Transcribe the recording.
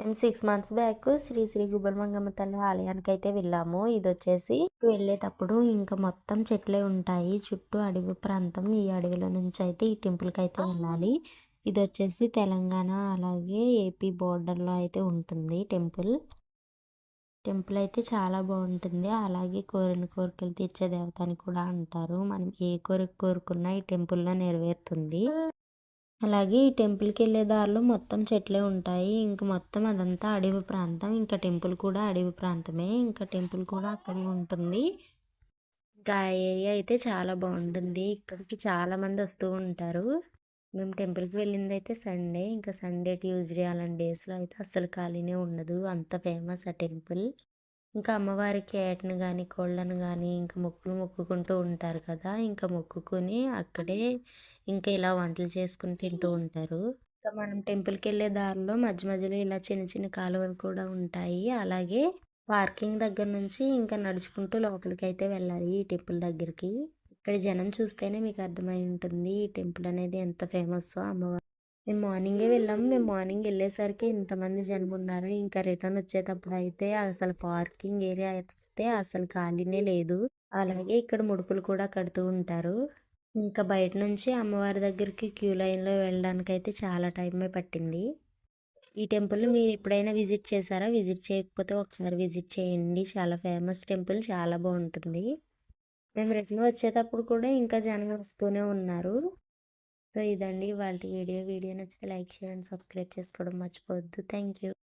మేము six months back Shri Shri Gubbalamangamma తల్లి ఆలయానికి అయితే వెళ్ళాము. ఇది వచ్చేసి వెళ్ళేటప్పుడు ఇంకా మొత్తం చెట్లే ఉంటాయి. చుట్టూ అడవి ప్రాంతం. ఈ అడవిలో నుంచి అయితే ఈ టెంపుల్కి అయితే వెళ్ళాలి. ఇది వచ్చేసి తెలంగాణ అలాగే ఏపీ బోర్డర్లో అయితే ఉంటుంది టెంపుల్. టెంపుల్ అయితే చాలా బాగుంటుంది. అలాగే కోరిన కోరికలు తీర్చే దేవత అని కూడా అంటారు. మనం ఏ కోరిక కోరుకున్నా ఈ టెంపుల్లో నెరవేరుతుంది. అలాగే ఈ టెంపుల్కి వెళ్ళే దారిలో మొత్తం చెట్లే ఉంటాయి. ఇంక మొత్తం అదంతా అడవి ప్రాంతం. ఇంకా టెంపుల్ కూడా అడవి ప్రాంతమే. ఇంకా టెంపుల్ కూడా అక్కడే ఉంటుంది. ఇంకా ఏరియా అయితే చాలా బాగుంటుంది. ఇక్కడికి చాలామంది వస్తూ ఉంటారు. మేము టెంపుల్కి వెళ్ళింది అయితే సండే. ఇంకా సండే ట్యూస్డే అలాంటి డేస్లో అయితే అస్సలు ఖాళీనే ఉండదు. అంత ఫేమస్ ఆ టెంపుల్. ఇంకా అమ్మవారికి ఏటను కానీ కోళ్ళను కానీ ఇంకా మొక్కులు మొక్కుకుంటూ ఉంటారు కదా ఇంకా మొక్కుకొని అక్కడే ఇంకా ఇలా వంటలు చేసుకుని తింటూ ఉంటారు. ఇంకా మనం టెంపుల్కి వెళ్ళే దారిలో మధ్య మధ్యలో ఇలా చిన్న చిన్న కాలువలు కూడా ఉంటాయి. అలాగే పార్కింగ్ దగ్గర నుంచి ఇంకా నడుచుకుంటూ లోపలికి అయితే వెళ్ళాలి ఈ టెంపుల్ దగ్గరికి. ఇక్కడ జనం చూస్తేనే మీకు అర్థమై ఉంటుంది ఈ టెంపుల్ అనేది ఎంత ఫేమస్ అమ్మవారు మేము మార్నింగే వెళ్ళాము మేము మార్నింగ్ వెళ్ళేసరికి ఇంతమంది జనం ఉన్నారు. ఇంకా రిటర్న్ వచ్చేటప్పుడు అయితే అసలు పార్కింగ్ ఏరియా అయితే అసలు ఖాళీనే లేదు. అలాగే ఇక్కడ ముడుపులు కూడా కడుతూ ఉంటారు. ఇంకా బయట నుంచి అమ్మవారి దగ్గరికి క్యూ లైన్లో వెళ్ళడానికి అయితే చాలా టైమే పట్టింది. ఈ టెంపుల్ మీరు ఎప్పుడైనా విజిట్ చేశారా? విజిట్ చేయకపోతే ఒకసారి విజిట్ చేయండి. చాలా ఫేమస్ టెంపుల్. చాలా బాగుంటుంది. మేము రిటర్న్ వచ్చేటప్పుడు కూడా ఇంకా జనం వస్తూనే ఉన్నారు. సో ఇదండి. వాళ్ళ వీడియో. వీడియో నచ్చితే లైక్ షేర్ అండ్ సబ్స్క్రైబ్ చేసుకోవడం మర్చిపోవద్దు. Thank you